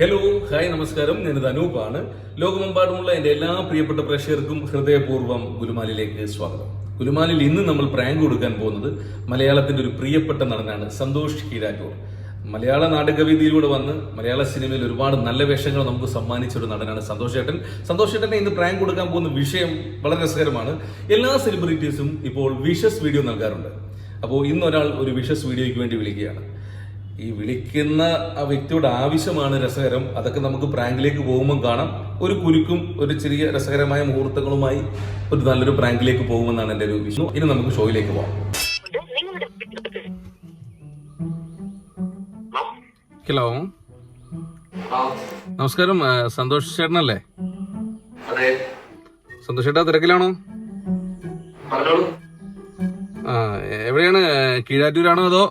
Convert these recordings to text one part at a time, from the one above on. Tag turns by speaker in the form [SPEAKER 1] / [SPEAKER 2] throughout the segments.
[SPEAKER 1] Hello hi നമസ്കാരം. ഞാനിത് അനൂപാണ്. ലോകമെമ്പാടുമുള്ള എന്റെ എല്ലാ പ്രിയപ്പെട്ട പ്രേക്ഷകർക്കും ഹൃദയപൂർവം ഗുലുമാലിലേക്ക് സ്വാഗതം. ഗുലുമാലിൽ ഇന്ന് നമ്മൾ പ്രാങ്ക് കൊടുക്കാൻ പോകുന്നത് മലയാളത്തിന്റെ ഒരു പ്രിയപ്പെട്ട നടനാണ് സന്തോഷ് കീരാറ്റൂർ മലയാള നാടകവേദിയിലൂടെ വന്ന് മലയാള സിനിമയിൽ ഒരുപാട് നല്ല വേഷങ്ങൾ നമുക്ക് സമ്മാനിച്ച ഒരു നടനാണ് സന്തോഷ് ചേട്ടൻ സന്തോഷ് ചേട്ടനെ ഇന്ന് പ്രാങ്ക് കൊടുക്കാൻ പോകുന്ന വിഷയം വളരെ രസകരമാണ്. എല്ലാ സെലിബ്രിറ്റീസും ഇപ്പോൾ വിഷസ് വീഡിയോ നൽകാറുണ്ട്. അപ്പോൾ ഇന്നൊരാൾ ഒരു വിഷസ് വീഡിയോയ്ക്ക് വേണ്ടി വിളിക്കുകയാണ്. ഈ വിളിക്കുന്ന ആ വ്യക്തിയുടെ ആവശ്യമാണ് രസകരം. അതൊക്കെ നമുക്ക് പ്രാങ്കിലേക്ക് പോകുമ്പോൾ കാണാം. ഒരു കുരുക്കും ഒരു ചെറിയ രസകരമായ മുഹൂർത്തങ്ങളുമായി ഒരു നല്ലൊരു പ്രാങ്കിലേക്ക് പോകുമെന്നാണ് എന്റെ ഒരു വിഷ്ണു ഇനി നമുക്ക് ഷോയിലേക്ക് പോവാം. ഹലോ. നമസ്കാരം സന്തോഷ് ചേട്ടനല്ലേ? സന്തോഷ് ചേട്ടാ തിരക്കിലാണോ? എവിടെയാണ്? കീഴാറ്റൂരാണോ അതോ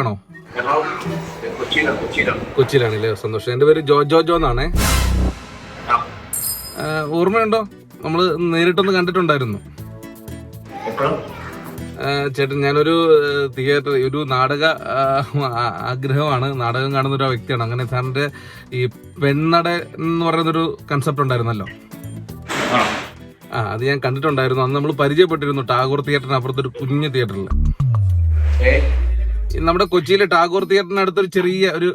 [SPEAKER 1] ആണോ കൊച്ചിയിലാണല്ലേ സന്തോഷം. എന്റെ പേര് ജോ ജോ ജോ എന്നാണേ. ഓർമ്മയുണ്ടോ? നമ്മൾ നേരിട്ടൊന്ന് കണ്ടിട്ടുണ്ടായിരുന്നു. ചേട്ടൻ ഞാനൊരു തിയേറ്റർ ഒരു നാടക ആഗ്രഹമാണ്. നാടകം കാണുന്ന ഒരു വ്യക്തിയാണ്. അങ്ങനെ സാറിന്റെ ഈ പെണ്ണട എന്ന് പറയുന്നൊരു കൺസെപ്റ്റ് ഉണ്ടായിരുന്നല്ലോ.
[SPEAKER 2] ആ.
[SPEAKER 1] അത് ഞാൻ കണ്ടിട്ടുണ്ടായിരുന്നു. അന്ന് നമ്മൾ പരിചയപ്പെട്ടിരുന്നു ടാഗോർ തിയേറ്ററിന് അപ്പുറത്തൊരു കുഞ്ഞു തിയേറ്ററിൽ നമ്മുടെ കൊച്ചിയിലെ ടാഗോർ തിയേറ്ററിന് അടുത്തൊരു ചെറിയ ഒരു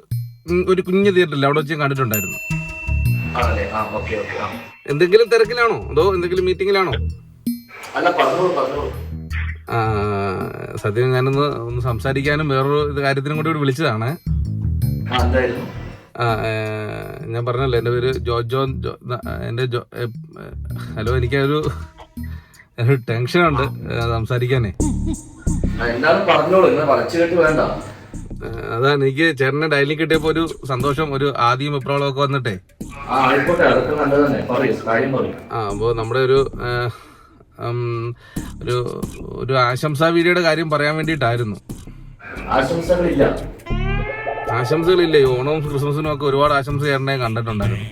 [SPEAKER 1] ഒരു കുഞ്ഞു തിയേറ്ററില്ല? അവിടെ വെച്ച് ഞാൻ കണ്ടിട്ടുണ്ടായിരുന്നു. എന്തെങ്കിലും തിരക്കിലാണോ? അതോ എന്തെങ്കിലും മീറ്റിംഗിലാണോ സത്യം ഞാനൊന്ന് ഒന്ന് സംസാരിക്കാനും വേറൊരു കാര്യത്തിനും കൂടി ഇവിടെ വിളിച്ചതാണ്. ഞാൻ പറഞ്ഞല്ലോ എന്റെ പേര് ജോർജ് ജോൺ ജോ എന്റെ ഹലോ എനിക്കൊരു ടെൻഷനുണ്ട് സംസാരിക്കാനേ.
[SPEAKER 2] എന്താണ് പറഞ്ഞോളൂ ഇങ്ങനെ വളച്ചു കെട്ടി വേണ്ട.
[SPEAKER 1] ഏ, അതാണ് എനിക്ക് ചേട്ടനെ ഡയലി കിട്ടിയപ്പോ ഒരു സന്തോഷം ഒരു ആദ്യം എപ്പോഴും ഒക്കെ വന്നിട്ടേ.
[SPEAKER 2] ആ
[SPEAKER 1] അപ്പോ നമ്മുടെ ഒരു ഒരു ഒരു ആശംസാ വീഡിയോയുടെ കാര്യം പറയാൻ വേണ്ടിയിട്ടായിരുന്നു.
[SPEAKER 2] ആശംസകളില്ല.
[SPEAKER 1] ഓണവും ക്രിസ്മസിനും ഒക്കെ ഒരുപാട് ആശംസ ചേട്ടനെ കണ്ടിട്ടുണ്ടായിരുന്നു.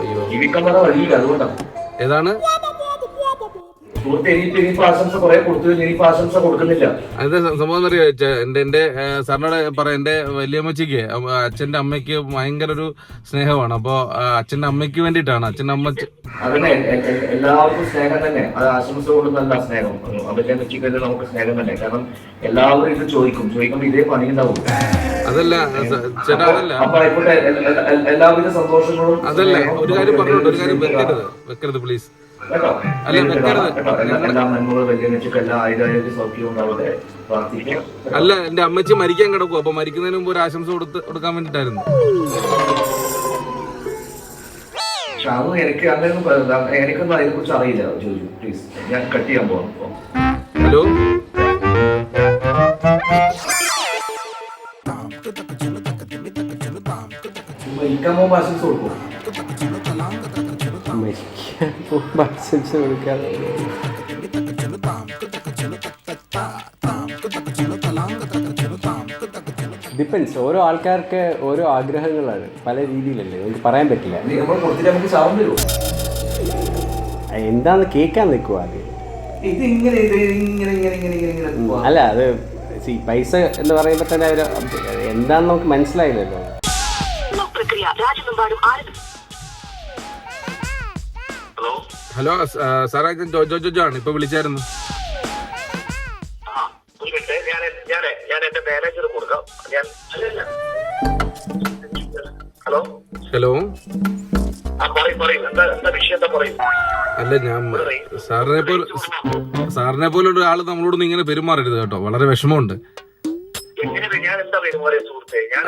[SPEAKER 1] അയ്യോ. ഏതാണ്? അത് സംഭവം എന്നറിയോ? എന്റെ സാറിനോട് പറയാം എന്റെ വലിയമ്മച്ചിക്ക് അച്ഛന്റെ അമ്മയ്ക്ക് ഭയങ്കര ഒരു സ്നേഹമാണ്. അപ്പോ അച്ഛന്റെ അമ്മയ്ക്ക് വേണ്ടിയിട്ടാണ്. അച്ഛന്റെ അമ്മ
[SPEAKER 2] അതന്നെ എല്ലാവർക്കും സ്നേഹം തന്നെ. അത് ആശംസ നല്ല സ്നേഹം. അവരുടെ വെച്ചിട്ട് നമുക്ക് സ്നേഹം തന്നെ. കാരണം എല്ലാവരും ഇത് ചോദിക്കും. ചോദിക്കുമ്പോൾ ഇതേ പണി ഉണ്ടാവും.
[SPEAKER 1] അതല്ല ചേട്ടാ അതല്ല.
[SPEAKER 2] എല്ലാവിധ സന്തോഷങ്ങളും
[SPEAKER 1] അതല്ല ഒരു കാര്യം പറഞ്ഞോട്ടെ ഒരു കാര്യം വെക്കരുത്. വെക്കരുത് പ്ലീസ്. അല്ല, എന്റെ അമ്മച്ചി മരിക്കാൻ കിടക്കും അപ്പൊ മരിക്കുന്നതിന് മുമ്പ് ഒരു ആശംസ കൊടുത്ത് കൊടുക്കാൻ വേണ്ടിട്ടായിരുന്നു
[SPEAKER 2] ഷാമു എനിക്ക് അങ്ങനെ എനിക്കൊന്നും അതിനെ കുറിച്ച് അറിയില്ല ജോജു പ്ലീസ് ഞാൻ കട്ട് ചെയ്യാൻ പോകാം.
[SPEAKER 1] ഹലോ?
[SPEAKER 2] മരിക്കാൻ പോകുമ്പോൾ ആശംസ കൊടുക്കും
[SPEAKER 3] പോകുമ്പോൾ ആശംസ കൊടുക്കാതെ ഡിപ്പെൻസ് ഓരോ ആൾക്കാർക്ക് ഓരോ ആഗ്രഹങ്ങളാണ്. പല രീതിയിലല്ലേ? നമുക്ക് പറയാൻ പറ്റില്ല. എന്താന്ന് കേൾക്കാൻ നിൽക്കുക ആദ്യം. അല്ല അത് സി പൈസ എന്ന് പറയുമ്പോൾ തന്നെ അവർ എന്താന്ന് നമുക്ക് മനസ്സിലായില്ലല്ലോ.
[SPEAKER 4] പ്രക്രിയ രാജ്യമെമ്പാടും ആരംഭിച്ചു
[SPEAKER 2] ഹലോ
[SPEAKER 1] സാറേ ജോ ജോ ജോ ജോ ആണ്. ഇപ്പൊ വിളിച്ചായിരുന്നു.
[SPEAKER 2] ഹലോ?
[SPEAKER 1] അല്ല ഞാൻ സാറിനെ പോലെ സാറിനെ പോലെ ഒരാൾ നമ്മളോട് ഇങ്ങനെ പെരുമാറരുത് കേട്ടോ. വളരെ വിഷമമുണ്ട്.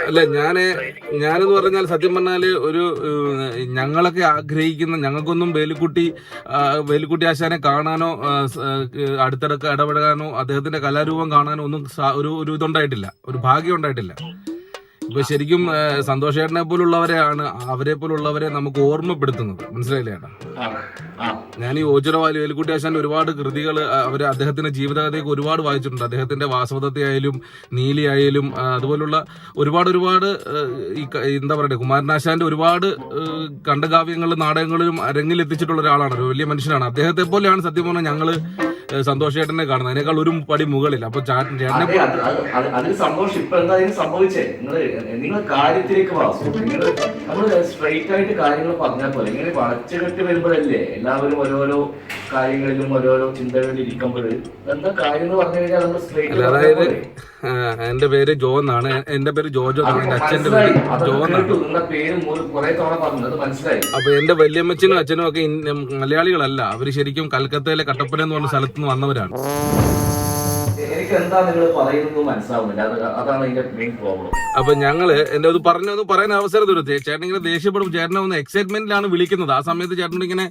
[SPEAKER 1] അല്ല ഞാൻ ഞാനെന്ന് പറഞ്ഞാൽ സത്യം പറഞ്ഞാൽ ഒരു ഞങ്ങളൊക്കെ ആഗ്രഹിക്കുന്ന ഞങ്ങൾക്കൊന്നും വേലുക്കുട്ടി വേലുക്കുട്ടി ആശാനെ കാണാനോ അടുത്തിടക്ക് ഇടപെടാനോ അദ്ദേഹത്തിന്റെ കലാരൂപം കാണാനോ ഒന്നും ഒരു ഒരു ഇതുണ്ടായിട്ടില്ല. ഒരു ഭാഗ്യം ഉണ്ടായിട്ടില്ല. ഇപ്പൊ ശരിക്കും സന്തോഷ് ചേട്ടനെ പോലുള്ളവരെയാണ് അവരെ പോലുള്ളവരെ നമുക്ക് ഓർമ്മപ്പെടുത്തുന്നത്. മനസ്സിലായില്ലേ ഞാൻ ഈ ഓജറവാലി വേലുക്കുട്ടി ആശാന്റെ ഒരുപാട് കൃതികൾ അവർ അദ്ദേഹത്തിന്റെ ജീവിതകഥയൊക്കെ ഒരുപാട് വായിച്ചിട്ടുണ്ട്. അദ്ദേഹത്തിന്റെ വാസവദത്തയായാലും നീലിയായാലും ആയാലും അതുപോലുള്ള ഒരുപാട് ഒരുപാട് ഈ എന്താ പറയുക കുമാരനാശാന്റെ ഒരുപാട് കണ്ടകാവ്യങ്ങളിലും നാടകങ്ങളിലും അരങ്ങിലെത്തിച്ചിട്ടുള്ള ഒരാളാണ്. ഒരു വലിയ മനുഷ്യനാണ്. അദ്ദേഹത്തെ പോലെയാണ് സത്യം പറഞ്ഞാൽ ഞങ്ങൾ സന്തോഷ് ചേട്ടനെ കാണുന്നത്. അതിനേക്കാൾ ഒരു പടി മുകളിൽ. അപ്പൊ ചേട്ടനെ
[SPEAKER 2] അതെ അത് അത് അത് അതിന് സന്തോഷം ഇപ്പൊ എന്താ അതിന് സംഭവിച്ചേ? നിങ്ങൾ നിങ്ങൾ കാര്യത്തിലേക്ക് നമ്മൾ സ്ട്രൈറ്റ് ആയിട്ട് കാര്യങ്ങൾ പറഞ്ഞാൽ പോലെ ഇങ്ങനെ വളച്ചുകെട്ടി വരുമ്പോഴല്ലേ എല്ലാവരും ഓരോരോ കാര്യങ്ങളിലും ഓരോരോ ചിന്തകളിൽ ഇരിക്കുമ്പോൾ എന്താ കാര്യങ്ങൾ പറഞ്ഞു കഴിഞ്ഞാൽ നമ്മൾ സ്ട്രൈറ്റ്
[SPEAKER 1] എന്റെ പേര് ജോ എന്നാണ്. എന്റെ പേര് ജോജോ എന്നാണ്. എന്റെ അച്ഛന്റെ പേര് ജോ എന്നാണ്. അപ്പൊ എന്റെ വല്യമ്മച്ചനും അച്ഛനും ഒക്കെ മലയാളികളല്ല. അവർ ശരിക്കും കൽക്കത്തയിലെ കട്ടപ്പന എന്ന് പറഞ്ഞ സ്ഥലത്ത് നിന്ന് വന്നവരാണ്.
[SPEAKER 2] എനിക്ക് എന്താ നിങ്ങൾ പറയുന്നത് മനസ്സിലാവുന്നില്ല. അതാണ് അതിന്റെ മെയിൻ പ്രോബ്ലം
[SPEAKER 1] അപ്പൊ ഞങ്ങൾ എന്റെ അത് പറഞ്ഞൊന്ന് പറയാൻ അവസരം തരുത്തേ ചേട്ടൻ ഇങ്ങനെ ദേഷ്യപ്പെടും. ചേട്ടനെ ഒന്ന് എക്സൈറ്റ്മെന്റിലാണ് വിളിക്കുന്നത്. ആ സമയത്ത് ചേട്ടൻ ഇങ്ങനെ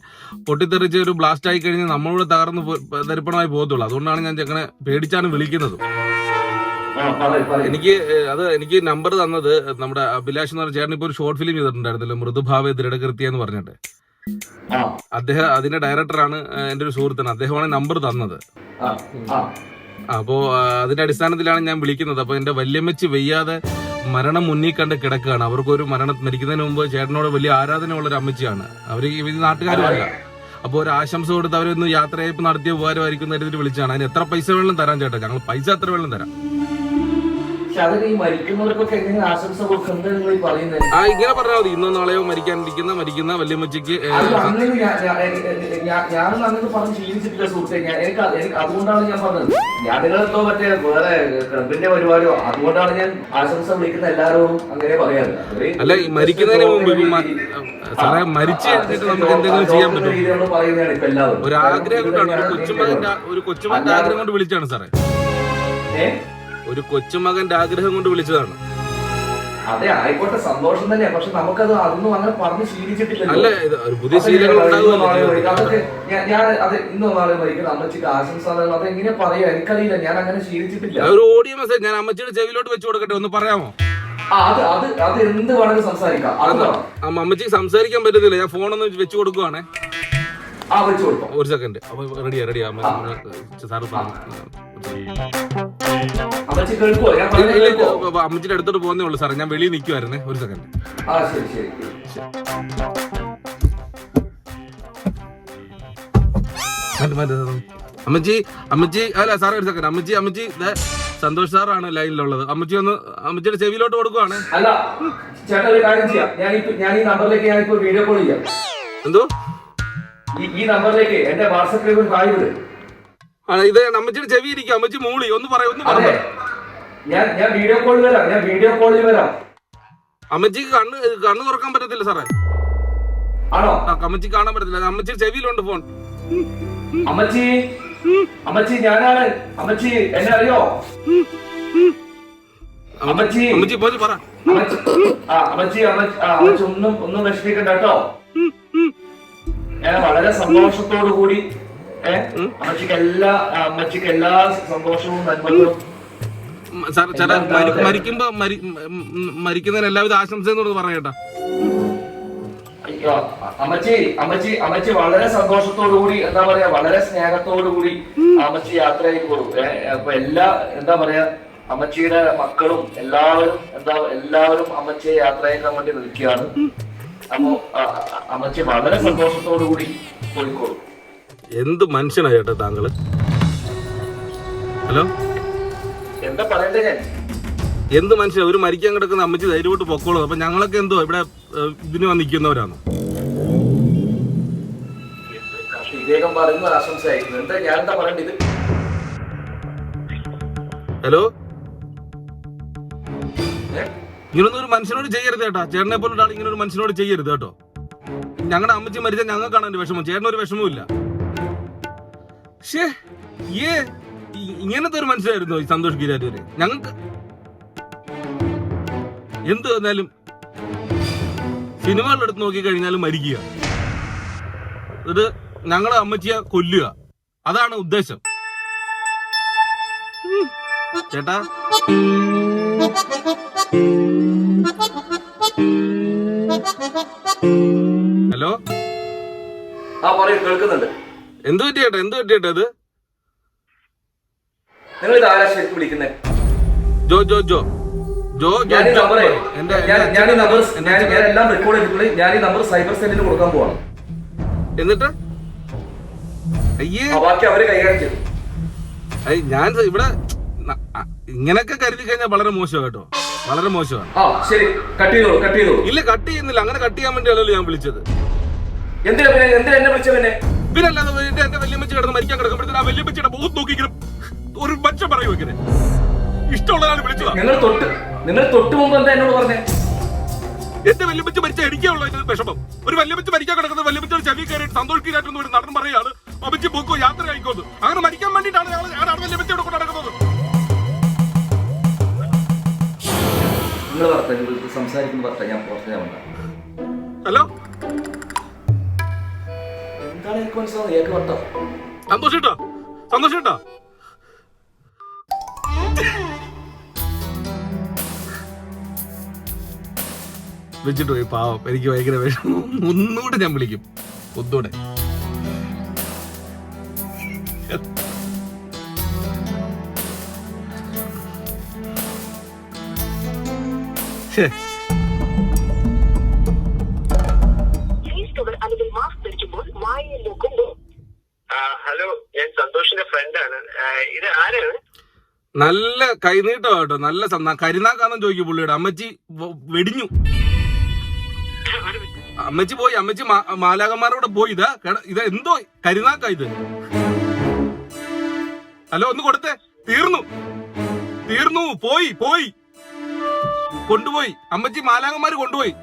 [SPEAKER 1] പൊട്ടിത്തെറിച്ച് ഒരു ബ്ലാസ്റ്റ് ആയി കഴിഞ്ഞ് നമ്മളോട് തകർന്ന് തരിപ്പണമായി പോകത്തുള്ളൂ. അതുകൊണ്ടാണ് ഞാൻ ചേട്ടനെ പേടിച്ചാണ് വിളിക്കുന്നത്. എനിക്ക് അത് എനിക്ക് നമ്പർ തന്നത് നമ്മുടെ അഭിലാഷ് എന്ന് പറഞ്ഞ ചേട്ടൻ ഇപ്പൊ ഒരു ഷോർട്ട് ഫിലിം ചെയ്തിട്ടുണ്ടായിരുന്നല്ലോ മൃദുഭാവ ദൃഢകൃത്യ എന്ന് പറഞ്ഞിട്ട്. അദ്ദേഹം അതിന്റെ ഡയറക്ടറാണ് എന്റെ ഒരു സുഹൃത്താണ്. അദ്ദേഹമാണ് നമ്പർ തന്നത്. അപ്പോ അതിന്റെ അടിസ്ഥാനത്തിലാണ് ഞാൻ വിളിക്കുന്നത്. അപ്പൊ എന്റെ വല്യമ്മച്ച് വെയ്യാതെ മരണം മുന്നിൽ കണ്ട് കിടക്കുകയാണ്. അവർക്കൊരു മരണം മരിക്കുന്നതിന് മുമ്പ് ചേട്ടനോട് വലിയ ആരാധനയുള്ള ഒരു അമ്മച്ചിയാണ് അവർ നാട്ടുകാരുമല്ല. അപ്പോൾ ഒരു ആശംസ കൊടുത്ത് അവരൊന്ന് യാത്രയപ്പ് നടത്തിയ ഉപകാരമായിരിക്കും എന്ന് കരുതിയിട്ട് വിളിച്ചാണ് അതിന് എത്ര പൈസ വേണം തരാൻ ചേട്ടാ. ഞങ്ങൾ പൈസ എത്ര വേണം തരാം.
[SPEAKER 2] അതിന് ഈ മരിക്കുന്നവർക്കൊക്കെ എങ്ങനെ ആശംസ കൊടുക്കുന്നത് നിങ്ങൾ ഈ പറയുന്നത്?
[SPEAKER 1] ആ ഇങ്ങനെ പറഞ്ഞാൽ മതി. ഇന്നോ നാളെയോ മരിക്കാനിരിക്കുന്ന മരിക്കുന്ന വല്യമ്മച്ചിക്ക് ഏ,
[SPEAKER 2] അത് അങ്ങനെ ഞാനൊന്നും അങ്ങനെ പറഞ്ഞ് ശീലിച്ചിട്ടില്ല സുഹൃത്തെ. ഞാൻ എനിക്ക് അത് എനിക്ക് അതുകൊണ്ടാണ് ഞാൻ പറഞ്ഞത്. ഞാൻ മറ്റേ വേറെ ക്ലബിന്റെ പരിപാടിയോ അതുകൊണ്ടാണ് ഞാൻ ആശംസ വിളിക്കുന്ന എല്ലാവരോടും അങ്ങനെ പറയാറ്.
[SPEAKER 1] അല്ല ഈ മരിക്കുന്നതിന് മുമ്പ് ഇപ്പൊ മ- സാറേ മരിച്ചു കഴിഞ്ഞിട്ട് നമുക്ക് എന്തെങ്കിലും ചെയ്യാൻ പറ്റും
[SPEAKER 2] രീതിയിലുള്ള പറയുന്നതാണ് ഇപ്പൊ എല്ലാവരും.
[SPEAKER 1] ഒരു ആഗ്രഹം കൊണ്ടാണ്. ഒരു കൊച്ചുമകന്റെ ഒരു കൊച്ചുമകന്റെ ആഗ്രഹം കൊണ്ട് വിളിച്ചാണ് സാറേ.
[SPEAKER 2] ഏ?
[SPEAKER 1] ഒരു കൊച്ചുമകന്റെ ആഗ്രഹം കൊണ്ട് വിളിച്ചതാണ്.
[SPEAKER 2] അതെ ആയിക്കോട്ടെ സന്തോഷം തന്നെയാ. പക്ഷെ നമുക്കത് അതൊന്നും അങ്ങനെ പറഞ്ഞ്
[SPEAKER 1] ശീലിച്ചിട്ടില്ല ഒരു പുതിയ ശീലങ്ങൾ.
[SPEAKER 2] അതൊക്കെ ഞാൻ അത് ഇന്ന് നാളെ വൈകിട്ട് അമ്മച്ചിക്ക് ആശംസ അത് അതെങ്ങനെ പറയാ? എനിക്കറിയില്ല. ഞാൻ അങ്ങനെ ശീലിച്ചിട്ടില്ല.
[SPEAKER 1] ഒരു ഓഡിയോ മെസ്സേജ് ഞാൻ അമ്മച്ചിയുടെ ചെവിയിലോട്ട് വെച്ച് കൊടുക്കട്ടെ ഒന്ന് പറയാമോ?
[SPEAKER 2] അത് അത് അത് എന്ത് വേണമെങ്കിലും സംസാരിക്കാം.
[SPEAKER 1] അമ്മച്ചിക്ക് സംസാരിക്കാൻ പറ്റുന്നില്ല ഞാൻ ഫോണൊന്നും വെച്ച് കൊടുക്കുവാണേ.
[SPEAKER 2] ആ വെച്ച് കൊടുക്കാം
[SPEAKER 1] ഒരു സെക്കൻഡ് അപ്പൊ റെഡിയാ റെഡിയാ സാറ്
[SPEAKER 2] അമ്മച്ചി കേൾക്കുവോ? ഞാൻ കേൾക്കുവോ?
[SPEAKER 1] അപ്പൊ അടുത്തോട്ട് പോകുന്നേ ഉള്ളൂ സാറേ. ഞാൻ വെളിയിൽ നിൽക്കുമായിരുന്നേ ഒരു സെക്കൻഡ്
[SPEAKER 2] ആ ശരി ശരി.
[SPEAKER 1] മതി, മതി. അമ്മച്ചി അമ്മച്ചി അല്ല സാറേ ഒരു സെക്കൻഡ് അമ്മച്ചി അമ്മച്ചി ദേ, സന്തോഷ് സാറാണ് ലൈനിലുള്ളത്. അമ്മച്ചി ഒന്ന് അമ്മച്ചിയുടെ ചെവിയിലോട്ട് കൊടുക്കുവാണ്.
[SPEAKER 2] അല്ല ചേട്ടാ ഒരു കാര്യം ചെയ്യാം. ഞാൻ ഇപ്പൊ ഞാൻ ഈ നമ്പറിലേക്ക് ഞാൻ ഇപ്പൊ വീഡിയോ കോൾ ചെയ്യാം.
[SPEAKER 1] എന്തോ?
[SPEAKER 2] ഈ നമ്പറിലേക്ക് എന്റെ വാട്സപ്പിലേക്ക് ഒരു ഹായ് വിട്
[SPEAKER 1] ആ, ഇത് അമ്മച്ചിയുടെ ചെവി ഇരിക്കും. അമ്മച്ചി മൂളി ഒന്ന് പറയാം ഒന്ന്
[SPEAKER 2] അതെ.
[SPEAKER 1] പറഞ്ഞു
[SPEAKER 2] ഞാൻ ഞാൻ വീഡിയോ കോളിൽ വരാം. ഞാൻ വീഡിയോ കോളിൽ വരാം.
[SPEAKER 1] അമ്മച്ചിക്ക് കണ്ണ് കണ്ണ് തുറക്കാൻ പറ്റത്തില്ല സാറേ.
[SPEAKER 2] ആണോ?
[SPEAKER 1] ആ അമ്മച്ചി കാണാൻ പറ്റത്തില്ല. അമ്മച്ചി ചെവിയിലുണ്ട് ഫോൺ.
[SPEAKER 2] അമ്മച്ചി അമ്മച്ചി ഞാനാണ്. അമ്മച്ചി എന്നെ അറിയോ? അമ്മച്ചി.
[SPEAKER 1] അമ്മച്ചി പോയി പറ.
[SPEAKER 2] അമ്മച്ചി ആ അമ്മച്ചി അമ്മച്ചി ആ അമ്മച്ചി ഒന്നും ഒന്നും വിഷമിക്കണ്ട കേട്ടോ. ഞാൻ വളരെ സന്തോഷത്തോടു കൂടി അമ്മച്ചിക്ക് എല്ലാ അമ്മച്ചിക്ക് എല്ലാ സന്തോഷവും നന്മകളും.
[SPEAKER 1] സാർ മരിക്കുമ്പോ മരിക്കുന്നതിന് എല്ലാവിധ ആശംസയെന്നോട്
[SPEAKER 2] അയ്യോ, അമ്മച്ചി അമ്മച്ചി അമ്മച്ചി വളരെ സന്തോഷത്തോടു കൂടി എന്താ പറയാ വളരെ സ്നേഹത്തോടു കൂടി അമ്മച്ചി യാത്ര ചെയ്തോളൂ അപ്പൊ എല്ലാ എന്താ പറയാ അമ്മച്ചിയുടെ മക്കളും എല്ലാവരും എന്താ എല്ലാവരും അമ്മച്ചിയെ യാത്ര ചെയ്യാൻ വേണ്ടി നിൽക്കുകയാണ്. അപ്പോ അമ്മച്ചി വളരെ സന്തോഷത്തോടു കൂടി പോയിക്കോളൂ
[SPEAKER 1] എന്ത് മനുഷ്യനാ ചേട്ടാ താങ്കൾ? ഹലോ?
[SPEAKER 2] എന്താ പറയണ്ടേ ഞാൻ?
[SPEAKER 1] എന്ത് മനുഷ്യൻ ഒരു മരിക്കാൻ കിടക്കുന്ന അമ്മച്ചി ധൈര്യമായിട്ട് പൊക്കോളൂ. അപ്പൊ ഞങ്ങളൊക്കെ എന്തോ ഇവിടെ ഇതിന് വന്ന് നിൽക്കുന്നവരാണ്?
[SPEAKER 2] ഇദ്ദേഹം പറയുന്ന ആശംസയായിരുന്നു. എന്താ ഞാൻ എന്താ പറയണ്ടത്?
[SPEAKER 1] ഹലോ? ഇങ്ങനൊന്നും ഒരു മനുഷ്യനോട് ചെയ്യരുത് ചേട്ടാ ചേട്ടനെ പോലെ ഒരാൾ ഇങ്ങനെ ഒരു മനുഷ്യനോട് ചെയ്യരുത് കേട്ടോ. ഞങ്ങളുടെ അമ്മച്ചി മരിച്ച ഞങ്ങൾക്കാണ് എന്റെ വിഷമം. ചേട്ടനൊരു വിഷമവും ഇല്ല. ഇങ്ങനത്തെ ഒരു മനുഷ്യരായിരുന്നു ഈ സന്തോഷ് ഗിരാജ് ഞങ്ങൾക്ക് എന്ത് വന്നാലും നോക്കി കഴിഞ്ഞാൽ മരിക്കുക. ഇത് ഞങ്ങളെ അമ്മച്ചിയെ കൊല്ലുക. അതാണ് ഉദ്ദേശം. ചേട്ടാ. ഹലോ?
[SPEAKER 2] ആ പറയൂ കേൾക്കുന്നുണ്ട്.
[SPEAKER 1] എന്ത് പറ്റിയേട്ടോ? എന്ത് പറ്റി ചേട്ടാ ഇത്?
[SPEAKER 2] നിങ്ങൾ ഇത് ആരാ ശരിക്കും പിടിക്കുന്നത്
[SPEAKER 1] ജോ ജോ ജോ. ജോ
[SPEAKER 2] ഞാൻ ഈ നമ്പറേ. ഞാൻ ഈ നമ്പർ ഞാൻ ഞാൻ എല്ലാം റെക്കോർഡ് ചെയ്തിട്ടുള്ളൂ. ഞാൻ ഈ നമ്പർ സൈബർ സെല്ലിന് കൊടുക്കാൻ പോവാണ്.
[SPEAKER 1] എന്നിട്ട്? അയ്യേ.
[SPEAKER 2] ആ ബാക്കി അവർ കൈകാര്യം ചെയ്തു
[SPEAKER 1] അയ്യ, ഞാൻ ഇവിടെ ന- അ- ഇങ്ങനൊക്കെ കരുതി കഴിഞ്ഞാൽ വളരെ മോശമാണ് കേട്ടോ. വളരെ മോശമാണ്.
[SPEAKER 2] ആ ശരി. കട്ട് ചെയ്തോളൂ കട്ട് ചെയ്തോളൂ.
[SPEAKER 1] ഇല്ല കട്ട് ചെയ്യുന്നില്ല. അങ്ങനെ കട്ട് ചെയ്യാൻ വേണ്ടിയല്ലോ ഞാൻ വിളിച്ചത്.
[SPEAKER 2] എന്തിനാ പിന്നെ എന്തിനാ എന്നെ വിളിച്ച പിന്നെ?
[SPEAKER 1] പിന്നെ അല്ലാതെ എന്റെ എന്റെ വല്യമ്മച്ചി കിടന്ന് മരിക്കാൻ കിടക്കുമ്പോഴത്തേന് ആ വല്യമ്മച്ചിയുടെ മുഖത്ത് നോക്കി ഇങ്ങനെ ഒരു മനുഷ്യൻ പറയൂ ഇങ്ങനെ ഇഷ്ടമുള്ളതാണ് വിളിച്ചതാ.
[SPEAKER 2] നിങ്ങൾ തൊട്ട് നിങ്ങൾ തൊട്ട് മുമ്പ് എന്താ എന്നോട് പറഞ്ഞേ?
[SPEAKER 1] എന്റെ വല്യമ്മച്ച് മരിച്ച എനിക്കുള്ള വിഷമം. ഒരു വല്യമ്മച്ച് മരിക്കാൻ കിടക്കുന്നത് വല്യമ്മച്ചോട് ചെവി കയറിയിട്ട് സന്തോഷിക്കാറ്റൊന്നും ഒരു നടൻ പറയാണ് അമ്മച്ചി പോക്കോ യാത്ര ആയിക്കോന്ന് അങ്ങനെ
[SPEAKER 2] സംസാരിക്കുന്ന പറഞ്ഞ ഞാൻ പുറത്ത് ഞാൻ
[SPEAKER 1] ഹലോ?
[SPEAKER 2] എന്താണ് എനിക്ക് മനസ്സിലാവുന്നത് ഏക്ക് വട്ടോ
[SPEAKER 1] സന്തോഷിട്ടോ? സന്തോഷിട്ടോ? വെച്ചിട്ട് പോയി പാവം. എനിക്ക് ഭയങ്കര വിഷമം. ഒന്നുകൂടെ ഞാൻ വിളിക്കും. ഒന്നുകൂടെ.
[SPEAKER 5] ഹലോ. ഞാൻ സന്തോഷിന്റെ ഫ്രണ്ടാണ് ആ, ഇത് ആരാണ്?
[SPEAKER 1] നല്ല കൈനീട്ടം കേട്ടോ നല്ല കരിനാക്കാന്ന് ചോദിക്കും പുള്ളിയുടെ. അമ്മച്ചി വെടിഞ്ഞു. അമ്മച്ചി പോയി. അമ്മച്ചി മാലാകന്മാരോടെ പോയി. ഇതാ ഇത് എന്തോ കരിനാക്ക ഇത്. ഹലോ ഒന്ന് കൊടുത്തേ. തീർന്നു. തീർന്നു. പോയി പോയി. കൊണ്ടുപോയി. അമ്മച്ചി മാലാങ്ങന്മാര് കൊണ്ടുപോയി.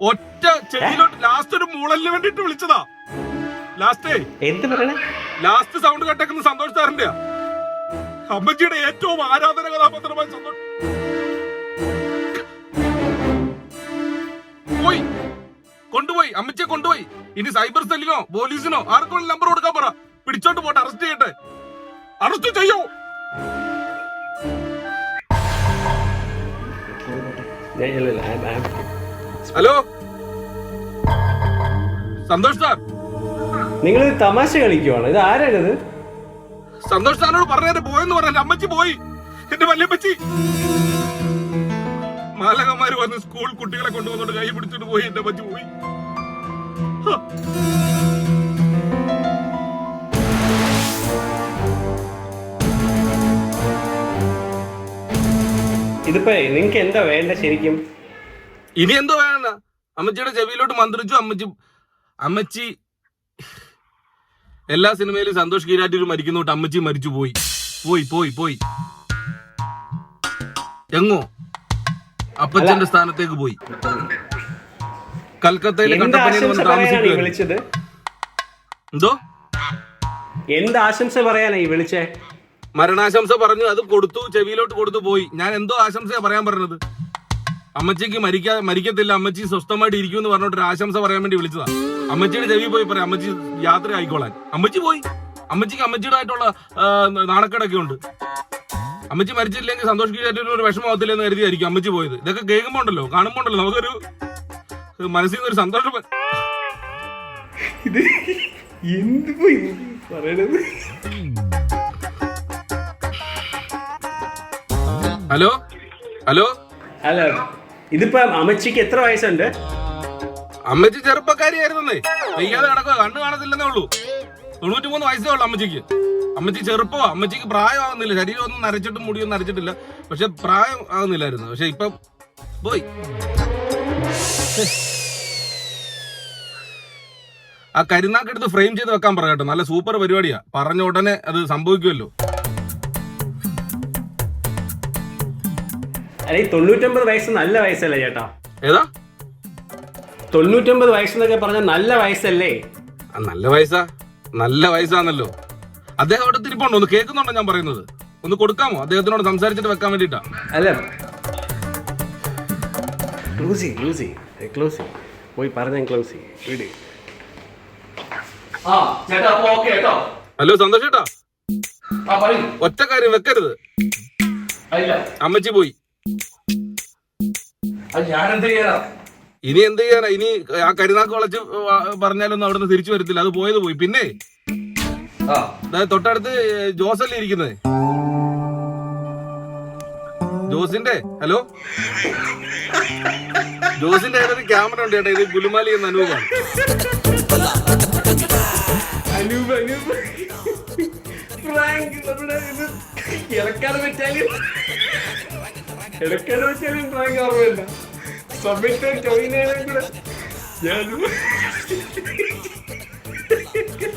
[SPEAKER 1] ഒറ്റ ചെടിയിലോട്ട് ലാസ്റ്റ് ഒരു മൂളലിന് വേണ്ടിട്ട് വിളിച്ചതാ. ലാസ്റ്റേ
[SPEAKER 3] എന്ത് പറയണേ?
[SPEAKER 1] ലാസ്റ്റ് സൗണ്ട് കേട്ടേക്കുന്ന സന്തോഷ് സാറിന്റെയാ. അമ്മച്ചിയുടെ ഏറ്റവും ആരാധന കഥാപാത്രമായ സന്തോഷ്. പോയി. കൊണ്ടുപോയി. അമ്മച്ചിയെ കൊണ്ടുപോയി. ഇനി സൈബർ സെല്ലിനോ പോലീസിനോ ആർക്കും നമ്പർ കൊടുക്കാൻ പറ. പിടിച്ചോണ്ട് പോട്ടെ അറസ്റ്റ് ചെയ്യട്ടെ. അറസ്റ്റ് ചെയ്യോ. ഹലോ? സന്തോഷ് സാർ.
[SPEAKER 3] നിങ്ങൾ തമാശ കളിക്കുവാണ്? ഇത് ആരാണിത്?
[SPEAKER 1] സന്തോഷ് സാറിനോട് പറഞ്ഞത് പോയെന്ന് പറഞ്ഞ അമ്മച്ചി പോയി. എന്റെ വല്യപ്പച്ചി മാലകന്മാര് വന്ന് സ്കൂൾ കുട്ടികളെ കൊണ്ടുവന്നോണ്ട് കൈ പിടിച്ചിട്ട് പോയി എന്റെ അമ്മച്ചി പോയി.
[SPEAKER 3] ഇതിപ്പോ നിങ്ങക്ക് എന്താ വേണ്ട ശരിക്കും?
[SPEAKER 1] ഇനി എന്തോ വേണ്ട അമ്മച്ചിയുടെ ചെവിയിലോട്ട് മന്ത്രിച്ചു അമ്മച്ചി അമ്മച്ചി. എല്ലാ സിനിമയിലും സന്തോഷ് കീരാറ്റൂർ മരിക്കുന്നോട്ട് അമ്മച്ചി മരിച്ചു പോയി. പോയി പോയി പോയി. എങ്ങോ? അപ്പച്ചന്റെ സ്ഥാനത്തേക്ക് പോയി. കൽക്കത്തയിലെ
[SPEAKER 3] എന്ത്
[SPEAKER 1] കട്ടപ്പനയിൽ എന്തോ?
[SPEAKER 3] എന്ത് ആശംസ പറയാനായി വിളിച്ചേ?
[SPEAKER 1] മരണാശംസ പറഞ്ഞു അത് കൊടുത്തു ചെവിയിലോട്ട് കൊടുത്തു പോയി. ഞാൻ എന്തോ ആശംസയാ പറയാൻ പറഞ്ഞത്. അമ്മച്ചിക്ക് മരിക്കാ മരിക്കത്തില്ല അമ്മച്ചി സ്വസ്ഥമായിട്ട് ഇരിക്കും എന്ന് പറഞ്ഞിട്ട് ഒരു ആശംസ പറയാൻ വേണ്ടി വിളിച്ചതാ. അമ്മച്ചിയുടെ ചെവി പോയി പറയാം അമ്മച്ചി യാത്ര ആയിക്കോളാൻ. അമ്മച്ചി പോയി. അമ്മച്ചിക്ക് അമ്മച്ചിയുടെ ആയിട്ടുള്ള നാണക്കേടൊക്കെ ഉണ്ട്. അമ്മച്ചി മരിച്ചില്ലെങ്കിൽ സന്തോഷ് കീഴാറ്റൂരിന് ഒരു വിഷമമാവത്തില്ല എന്ന് കരുതിയായിരിക്കും അമ്മച്ചി പോയത്. ഇതൊക്കെ കേൾക്കുമ്പോ ഉണ്ടല്ലോ കാണുമ്പോ ഉണ്ടല്ലോ നമുക്കൊരു മനസ്സിൽ നിന്നൊരു സന്തോഷം
[SPEAKER 3] എന്ത് പറയണത്?
[SPEAKER 1] ഹലോ ഹലോ
[SPEAKER 3] ഹലോ ഇതിപ്പോ അമ്മച്ചിക്ക് എത്ര വയസ്സുണ്ട്?
[SPEAKER 1] അമ്മച്ചി ചെറുപ്പക്കാരിയായിരുന്നേ. വയ്യാതെ കിടക്കുക കണ്ണു കാണത്തില്ലെന്നേ ഉള്ളൂ. തൊണ്ണൂറ്റി മൂന്ന് വയസ്സേ ഉള്ളൂ അമ്മച്ചിക്ക്. അമ്മച്ചി ചെറുപ്പോ അമ്മച്ചിക്ക് പ്രായമാകുന്നില്ല ശരീരം ഒന്നും നരച്ചിട്ടും മുടിയൊന്നും നരച്ചിട്ടില്ല. പക്ഷെ പ്രായം ആകുന്നില്ലായിരുന്നു പക്ഷെ ഇപ്പൊ പോയി. ആ കരുനാക്കെടുത്ത് ഫ്രെയിം ചെയ്ത് വെക്കാൻ പറ കേട്ടോ. നല്ല സൂപ്പർ പരിപാടിയാ. പറഞ്ഞ ഉടനെ അത് സംഭവിക്കുമല്ലോ.
[SPEAKER 3] അല്ലെ തൊണ്ണൂറ്റമ്പത് വയസ്സ് നല്ല വയസ്സല്ലേ ചേട്ടാ?
[SPEAKER 1] ഏതാ?
[SPEAKER 3] തൊണ്ണൂറ്റൊമ്പത് വയസ്സെന്നൊക്കെ പറഞ്ഞ നല്ല വയസ്സല്ലേ?
[SPEAKER 1] ആ, നല്ല വയസ്സാ. നല്ല വയസ്സാണല്ലോ അദ്ദേഹം അവിടെ തിരിപ്പുണ്ടോ? ഒന്ന് കേൾക്കുന്നുണ്ടോ ഞാൻ പറയുന്നത്? ഒന്ന് കൊടുക്കാമോ? അദ്ദേഹത്തിനോട് സംസാരിച്ചിട്ട് വെക്കാൻ വേണ്ടിട്ടാ
[SPEAKER 3] അല്ല. ക്ലോസ് ചെയ്യ് ക്ലോസ് ചെയ്യ്. ക്ലോസ് ചെയ്യ്. പോയി പറഞ്ഞ ക്ലോസ് വീട്.
[SPEAKER 2] ആ ചേട്ടാ അപ്പൊ ഓക്കെ കേട്ടോ.
[SPEAKER 1] ഹലോ സന്തോഷ് ചേട്ടാ.
[SPEAKER 2] ആ പറയൂ.
[SPEAKER 1] ഒറ്റ കാര്യം വെക്കരുത്.
[SPEAKER 2] അല്ല.
[SPEAKER 1] അമ്മച്ചി പോയി. ഇനി എന്ത് ചെയ്യാനാ? ഇനി ആ കരുനാക്ക് വളച്ച് പറഞ്ഞാലൊന്നും അവിടുന്ന് തിരിച്ചു വരത്തില്ല. അത് പോയത് പോയി. പിന്നെ തൊട്ടടുത്ത് ജോസല്ലേ ഇരിക്കുന്നത് ജോസിന്റെ ഹലോ? ജോസിന്റെ ഏതൊരു ക്യാമറ ഉണ്ട് ചേട്ടാ ഇത് ഗുലുമാലി എന്ന അനൂപാണ്
[SPEAKER 3] അനൂപ് അനൂപ്.
[SPEAKER 6] പ്രാങ്ക് നമ്മുടെ ഇത്. വെച്ചാലും വെച്ചാലും ഓർമ്മയില്ല. കൂടെ ഞാനും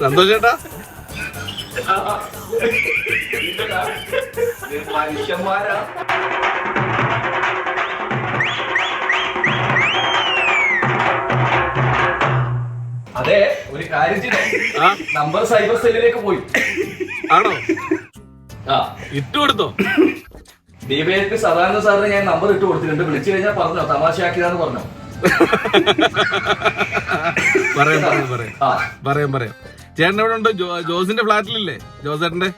[SPEAKER 1] സന്തോഷേട്ടാ
[SPEAKER 2] മനുഷ്യന്മാരാ. അതെ ഒരു കാര്യം നമ്പർ സൈബർ സെല്ലിലേക്ക് പോയി.
[SPEAKER 1] ആണോ?
[SPEAKER 2] ആ.
[SPEAKER 1] ഇട്ടു കൊടുത്തോ?
[SPEAKER 2] ദീപേക്ക് സദാനന്ദ സാറിന് ഞാൻ നമ്പർ ഇട്ട് കൊടുത്തിട്ടുണ്ട്. വിളിച്ചു കഴിഞ്ഞാൽ പറഞ്ഞോ. തമാശയാക്കിയതാന്ന് പറഞ്ഞോ.
[SPEAKER 1] പറയാം പറയാം പറയാം. പറയാം പറയാം. ചേട്ടൻ എവിടെ ഉണ്ട്? ജോസിന്റെ ഫ്ലാറ്റിലില്ലേ? ജോസേട്ടന്റെ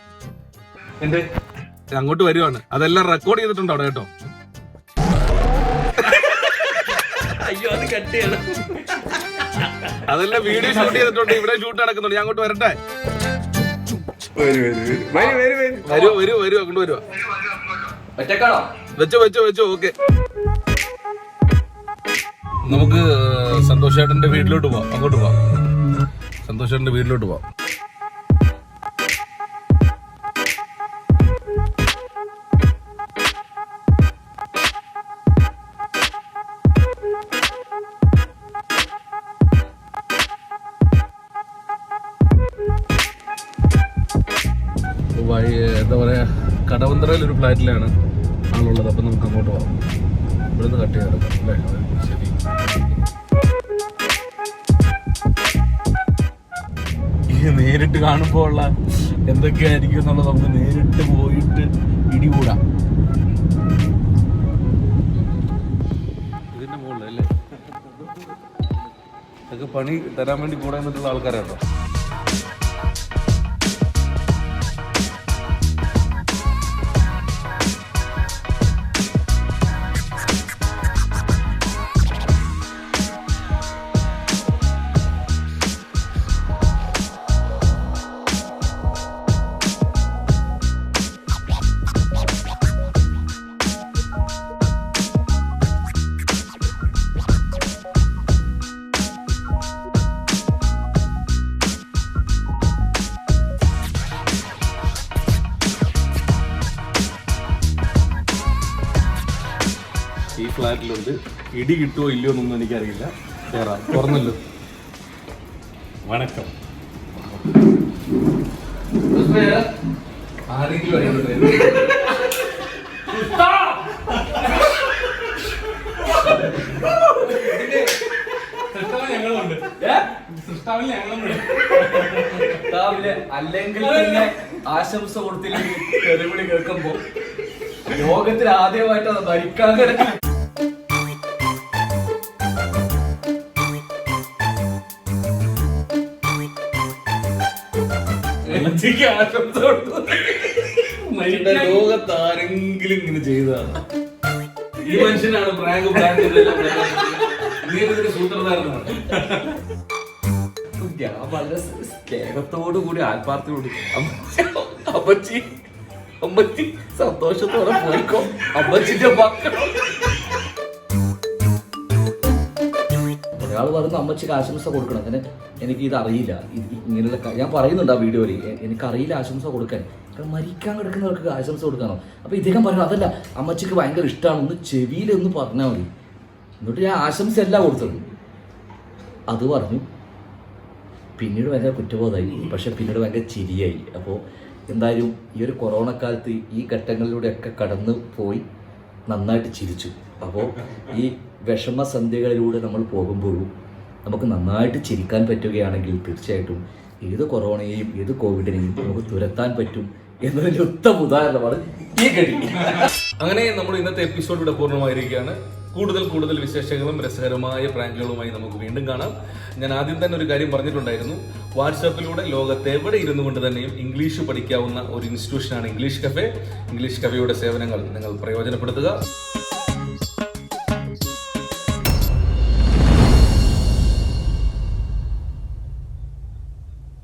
[SPEAKER 1] അങ്ങോട്ട് വരുവാണ്. അതെല്ലാം റെക്കോർഡ് ചെയ്തിട്ടുണ്ട് അവിടെ കേട്ടോ.
[SPEAKER 6] അയ്യോ അത് കട്ട്
[SPEAKER 1] അതെല്ലാം വീഡിയോ ഷൂട്ട് ചെയ്തിട്ടുണ്ട്. ഇവിടെ ഷൂട്ട് നടക്കുന്നുണ്ട്. ഞാൻ അങ്ങോട്ട് വരട്ടെ?
[SPEAKER 6] വരൂ വരൂ വരൂ. വരൂ
[SPEAKER 1] അങ്ങോട്ട് വരുവാ
[SPEAKER 2] ഒറ്റക്കാണോ?
[SPEAKER 1] വെച്ചോ വെച്ചോ വെച്ചോ ഓക്കെ. നമുക്ക് സന്തോഷേട്ടന്റെ വീട്ടിലോട്ട് പോവാം. അങ്ങോട്ട് പോവാം. സന്തോഷേട്ടന്റെ വീട്ടിലോട്ട് പോവാം. എന്താ പറയാ? കടവന്തറയിൽ ഒരു ഫ്ലാറ്റിലാണ് ആളുള്ളത്. അപ്പം നമുക്ക് അങ്ങോട്ട് പോകാം. ഇവിടുന്ന് കട്ട് ചെയ്തെടുക്കാം അല്ലേ? ശരി. നേരിട്ട് കാണുമ്പോൾ ഉള്ള എന്തൊക്കെയായിരിക്കും എന്നുള്ളത് നമുക്ക് നേരിട്ട് പോയിട്ട് ഇടികൂടാം. ഇതിന്റെ മുകളിലല്ലേ അതൊക്കെ പണി തരാൻ വേണ്ടി കൂടെ നിന്നിട്ടുള്ള ആൾക്കാരാണോ? ഇടി കിട്ടുമോ ഇല്ലയോ എന്നൊന്നും എനിക്കറിയില്ല. കയറാം തുറന്നല്ലോ. വണക്കം.
[SPEAKER 2] അല്ലെങ്കിൽ പിന്നെ ആശംസ കൊടുത്തില്ലെങ്കിൽ തെരുവിളി കേൾക്കുമ്പോ ലോകത്തിൽ ആദ്യമായിട്ടാണ് ഭരിക്കാൻ കിടക്കുന്നത്.
[SPEAKER 1] എനിക്ക് ആശംസ ലോകത്ത് ആരെങ്കിലും ഇങ്ങനെ ചെയ്തതാണ്. ഈ മനുഷ്യനാണ് പ്രാങ്ക് പ്രാങ്ക് ഇതെല്ലാം നീ ഇതിന്റെ സൂത്രധാരനാണ്.
[SPEAKER 2] ഞാൻ വളരെ സ്നേഹത്തോടു കൂടി ആത്മാർത്ഥത്തോടു അമ്മച്ചി അമ്മച്ചി സന്തോഷത്തോടെ പോയിക്കോ. അമ്മച്ചിന്റെ മക്കൾ ഒരാൾ പറയുന്ന അമ്മച്ചിക്ക് ആശംസ കൊടുക്കണം. അങ്ങനെ എനിക്ക് ഇത് അറിയില്ല. ഇങ്ങനെയുള്ള ഞാൻ പറയുന്നുണ്ട് ആ വീഡിയോയിൽ. എനിക്കറിയില്ല ആശംസ കൊടുക്കാൻ. കാരണം മരിക്കാൻ കിടക്കുന്നവർക്ക് ആശംസ കൊടുക്കണം അപ്പൊ ഇദ്ദേഹം പറയുന്നത് അതല്ല അമ്മച്ചിക്ക് ഭയങ്കര ഇഷ്ടമാണ് ഒന്ന് ചെവിയിൽ ഒന്ന് പറഞ്ഞാൽ മതി. എന്നിട്ട് ഞാൻ ആശംസ അല്ല കൊടുത്തത്. അത് പറഞ്ഞു. പിന്നീട് ഭയങ്കര കുറ്റബോധമായി. പക്ഷെ പിന്നീട് ഭയങ്കര ചിരിയായി. അപ്പോൾ എന്തായാലും ഈ ഒരു കൊറോണ കാലത്ത് ഈ ഘട്ടങ്ങളിലൂടെയൊക്കെ കടന്നു പോയി നന്നായിട്ട് ചിരിച്ചു. അപ്പോൾ ഈ വിഷമസന്ധ്യകളിലൂടെ നമ്മൾ പോകുമ്പോഴും നമുക്ക് നന്നായിട്ട് ചിരിക്കാൻ പറ്റുകയാണെങ്കിൽ തീർച്ചയായിട്ടും ഏത് കൊറോണയെയും ഏത് കോവിഡിനെയും നമുക്ക് തുരത്താൻ പറ്റും എന്നതിന്റെ ഉത്തമ ഉദാഹരണമാണ് ഈ കഴി
[SPEAKER 1] അങ്ങനെ നമ്മൾ ഇന്നത്തെ എപ്പിസോഡ് ഇവിടെ പൂർണമായിരിക്കുകയാണ്. കൂടുതൽ കൂടുതൽ വിശേഷങ്ങളും രസകരമായ പ്രാങ്കുകളുമായി നമുക്ക് വീണ്ടും കാണാം. ഞാൻ ആദ്യം തന്നെ ഒരു കാര്യം പറഞ്ഞിട്ടുണ്ടായിരുന്നു. വാട്സാപ്പിലൂടെ ലോകത്ത് എവിടെ ഇരുന്നു കൊണ്ട് തന്നെയും ഇംഗ്ലീഷ് പഠിക്കാവുന്ന ഒരു ഇൻസ്റ്റിറ്റ്യൂഷനാണ് ഇംഗ്ലീഷ് കഫേ ഇംഗ്ലീഷ് കഫയുടെ സേവനങ്ങൾ നിങ്ങൾ പ്രയോജനപ്പെടുത്തുക.